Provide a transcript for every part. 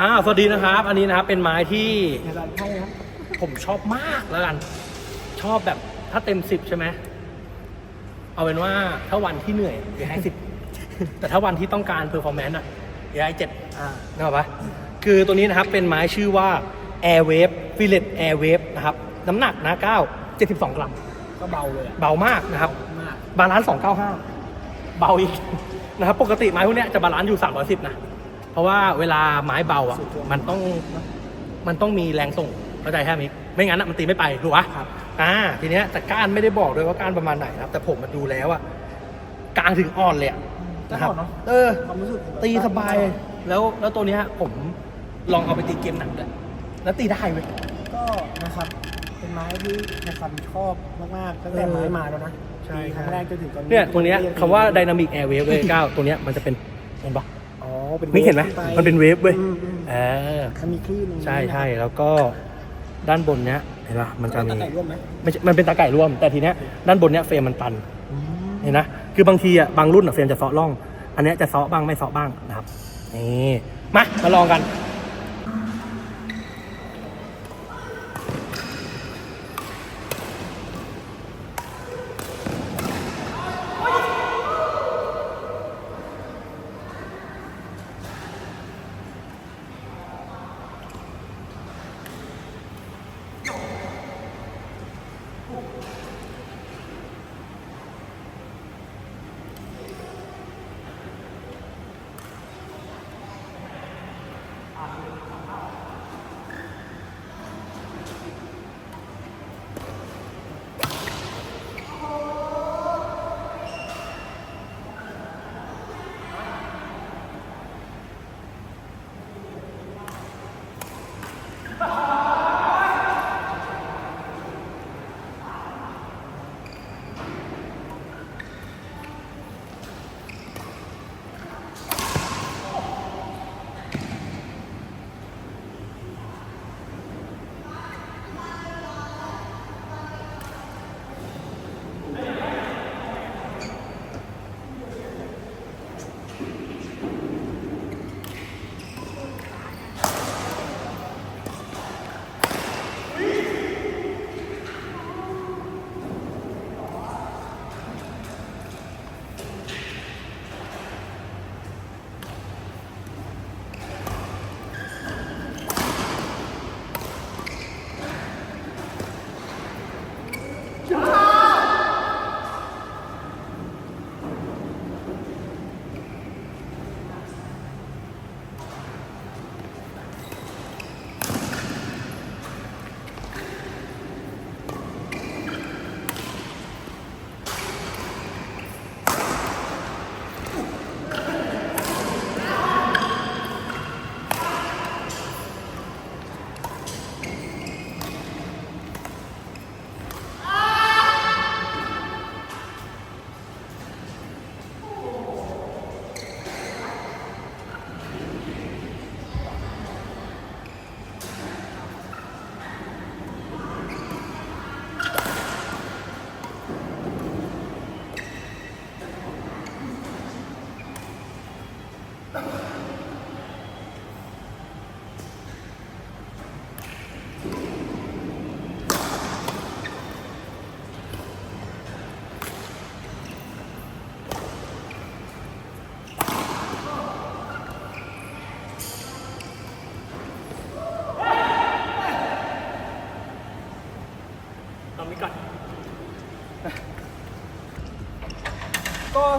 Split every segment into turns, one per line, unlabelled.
อ่าสวัสดีนะครับ อันนี้นะครับเป็นไม้ที่
ในร้านให้นะ
ผมชอบมากแล้วกัน ชอบแบบถ้าเต็มสิบใช่ไหมเอาเป็นว่าถ้าวันที่เหนื่อยเดี๋ยวให้สิบแต่ถ้าวันที่ต้องการเพอร์ฟอร์แมนซ์อะเดี๋ยวให้เจ็ด
อ่า
นึกออกปะคือตัวนี้นะครับเป็นไม้ชื่อว่า Airwave Fillet Airwave นะครับ น้ำหนักนะ9 72กรัม
ก็เบาเลยอะ
เบามากนะครับ
มาก
บาลานซ์295เบาอีกนะครับ ปกติไม้พวกเนี้ยจะบาลานซ์อยู่310นะ เพราะว่าเวลาไม้เบาอะ มันต้องมันต้องมีแรงส่งเข้าใจแค่นี้ไม่งั้นอะมันตีไม่ไปถูกปะ
ครับ
อ่าทีเนี้ยแต่ก้านไม่ได้บอกด้วยว่าก้านประมาณไหนนะครับ แต่ผมมาดูแล้วอะกลางถึงอ่อนเลยอะ
จะ
นะครับ
อ่อนเนอะ
เออ
ความรู้สึก
ตีสบายแล้วแล้วตัวเนี้ยผมลองเอาไปตีเกมหนักด้วยแล้วตีได้เว้ย
ก็นะครับเป็นไม้ที่นะครับชอบมากๆตั้งแต่
เออ
ไม้มาแล้วนะ
ใช่
ตีครั้งแรกจนถึงตอนนี้
เนี่ยตัวเนี้ยคำว่า Dynamic Air Wave เว้ยก้าวตัวเนี้ยมันจะเป็นเห็นปะ
อ๋อ เป็น
นี่เห็นไหม
ขึ้ป
มันเป็นเวฟเว้ย
อืมอืม
เออ
มันมีคลื่นตรงนี้
ใช่ใช่แล้วก็ด้านบนเนี้ยเห็นปะมันจะ
จะ
มี
มีไก่ร่วมไหม
ไม่ใช่มันเป็นตาไก่ร่วม แต่ทีเนี้ยด้านบนเนี้ยเฟรมมันตัน
อืม
เห็นนะคือบางทีอะบางรุ่นอะเฟรมจะเซาะร่อง อันเนี้ยจะเซาะบ้างไม่เซาะบ้างนะครับนี่มามาลองกัน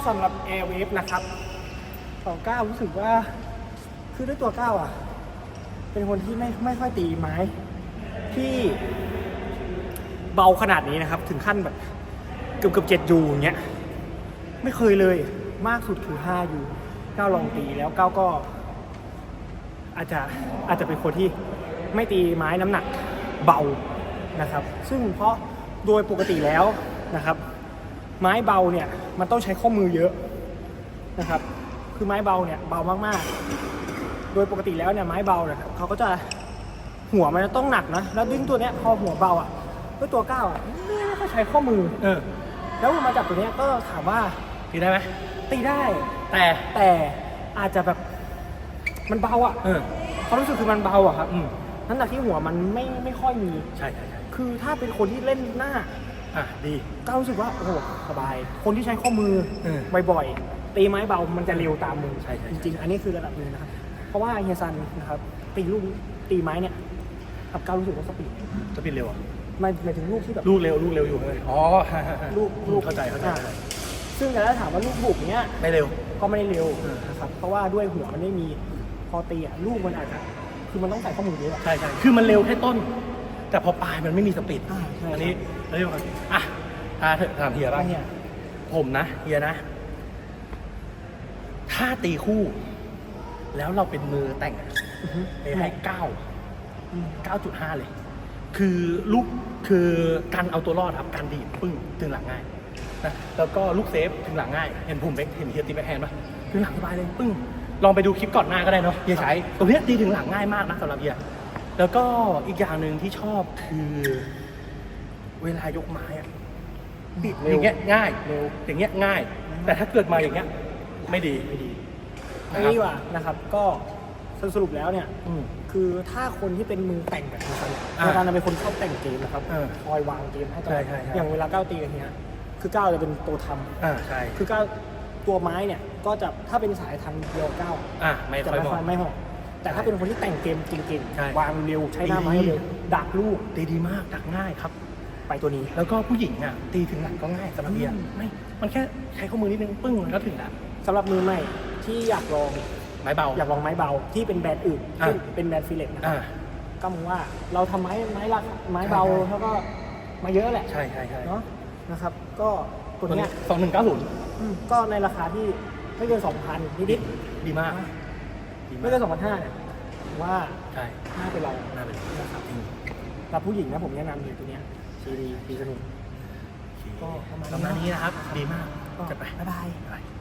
สำหรับ Air Wave นะครับต่อก้ารู้สึกว่าคือด้วยตัวก้าอะ เป็นคนที่ไม่ไม่ค่อยตีไม้ ที่เบาขนาดนี้นะครับ ถึงขั้นแบบเกือบเกือบเจ็ดยูอย่างเงี้ยไม่เคยเลยมากสุดคือ5ยูก้าลองตีแล้วก้าก็ อาจจะอาจจะเป็นคนที่ไม่ตีไม้น้ำหนักเบานะครับ ซึ่งเพราะโดยปกติแล้วนะครับ ไม้เบาเนี่ยมันต้องใช้ข้อมือเยอะนะครับ คือไม้เบาเนี่ยเบามากๆ โดยปกติแล้วเนี่ยไม้เบาเนี่ยเขาก็จะหัวมันจะต้องหนักนะ แล้วดึงตัวเนี้ยพอหัวเบาอะด้วยตัวก้าวอะไม่ค่อยใช้ข้อมือ
เออ
แล้วมาจับตัวเนี้ยก็ถามว่า
ตีได้ไหม
ตีได้
แต่
แต่อาจจะแบบมันเบาอะ
เออ
ความรู้สึกคือมันเบาอะครับ
อืม
น้ำหนักที่หัวมันไม่ไม่ค่อยมี
ใช่ใช่ใช่
คือถ้าเป็นคนที่เล่นหน้า
อะดี
ก็รู้สึกว่าโอ้โหสบาย คนที่ใช้ข้อมือ
เออ
บ่อยๆตีไม้เบามันจะเร็วตามมือ
ใช่ใช่
จริงๆ อันนี้คือระดับหนึงนะครับ เพราะว่าเฮียซันนะครับตีลูกตีไม้เนี่ยกับก้าวรู้สึกว่าสปีด
จะปิดเร็วอะ
หมายหมายถึงลูกที่แบบ
ลูกเร็วลูกเร็วอยู่เลยอ๋อ
ลูกลูก
เข้าใจเข้าใจ
อ่ซึ่งแต่ถ้าถามว่าลูกบุกเนี้ย
ไม่เร็ว
ก็ไม่ได้เร็ว
เออ
นะครับเพราะว่าด้วยหัวมันไม่มีพอตีอะลูกมันอาจจะคือมันต้องใส่ข้อมือเยอะอะ
ใช่ใช่คือมันเร็วแค่ต้น แต่พอปลายมันไม่มีสปีด
อ่าใช่
อันนี้ อันนี้มันอะอะเถอะถามเฮียบ้าง
เฮีย
ผมนะเฮียนะ ถ้าตีคู่ แล้วเราเป็นมือแต่งอะ
อือฮึ
เฮียให้เก้า
อืม
9.5เลย คือลูกคือการเอาตัวรอดครับการดีดปึ้งถึงหลังง่ายนะแล้วก็ลูกเซฟถึงหลังง่าย เห็นผมเบคเห็นเฮียตีแบ็คแฮนด์ปะถึงหลังสบายเลยปึ้งลองไปดูคลิปก่อนหน้าก็ได้เนาะเฮียใช้ตรงเนี้ยตีถึงหลังง่ายมากนะสำหรับเฮียแล้วก็อีกอย่างหนึ่งที่ชอบคือ เวลายกไม้อะดิดอย่างเงี้ยง่าย
เร็ว
อย่างเงี้ยง่าย แต่ถ้าเกิดมาอย่างเงี้ยไม่ดีไม่ดี
อันนี้ดีกว่านะครับก็สรุปแล้วเนี่ย
อืม
คือถ้าคนที่เป็นมือแต่งแบบเฮียซันเนี่ย
อ่า
เฮียซันเป็นคนชอบแต่งเกมนะครับ
เออ
คอยวางเกมให้ตลอด
ใช่ใช่ใช่
อย่างเวลาก้าวตีกันเนี้ยคือก้าวจะเป็นตัวทำ
อ่าใช่
คือก้าวตัวไม้เนี่ยก็จะถ้าเป็นสายทางเดียวก้าว
อ่าไม่
จะ
ค่อย
ไม่
เห
ค่อย
มาะ
ไม่เหมาะแต่ถ้าเป็นคนที่แต่งเกมเก่ง
ใช่
ๆวางเร็วใช้หน้าไม้
ดี
เร็วดักลูก
ตีดีมากดักง่ายครับ
ไปตัวนี้
แล้วก็ผู้หญิงอะตีถึงหลังก็ง่ายสำหรับเบียร์
อืม
ไม่มันแค่ใช้ข้อมือนิดนึงปึ้งมันก็ถึงแล้ว
สำหรับมือใหม่ที่อยากลอง
ไม้เบา
อยากลองไม้เบาที่เป็นแบรนด์อื่น
อ่า
เช่นเป็นแบรนด์ฟิเลตนะครับ
อ่า
ก็มองว่าเราทำไม้ไม้ละไม้เบา
ใช่ใช่
แล้วก็มาเยอะแหละ
ใช่ใช่ใช่
เนาะนะครับ ก็ตัว
ตัว
เนี้
นี้
ย
สองหนึ่งเก้าศูนย์
อืมก็ในราคาที่ไม่เกิน2,000นิด
ดีมาก
ๆ
ดี
ไม่
มาก
เกิน2,500เนี่ยผมว่า
ใช่
น่าไปลอง
น่าเป็น
นะครับ
จริง
รับผู้หญิงนะผมแนะนำเลยตัวเนี้ย ดีดีดีสนุกก็ประมาณนี้
ประมาณนี้นะครับ ดีมาก
ก็
จะไป
บ๊ายบาย
บ๊ายบาย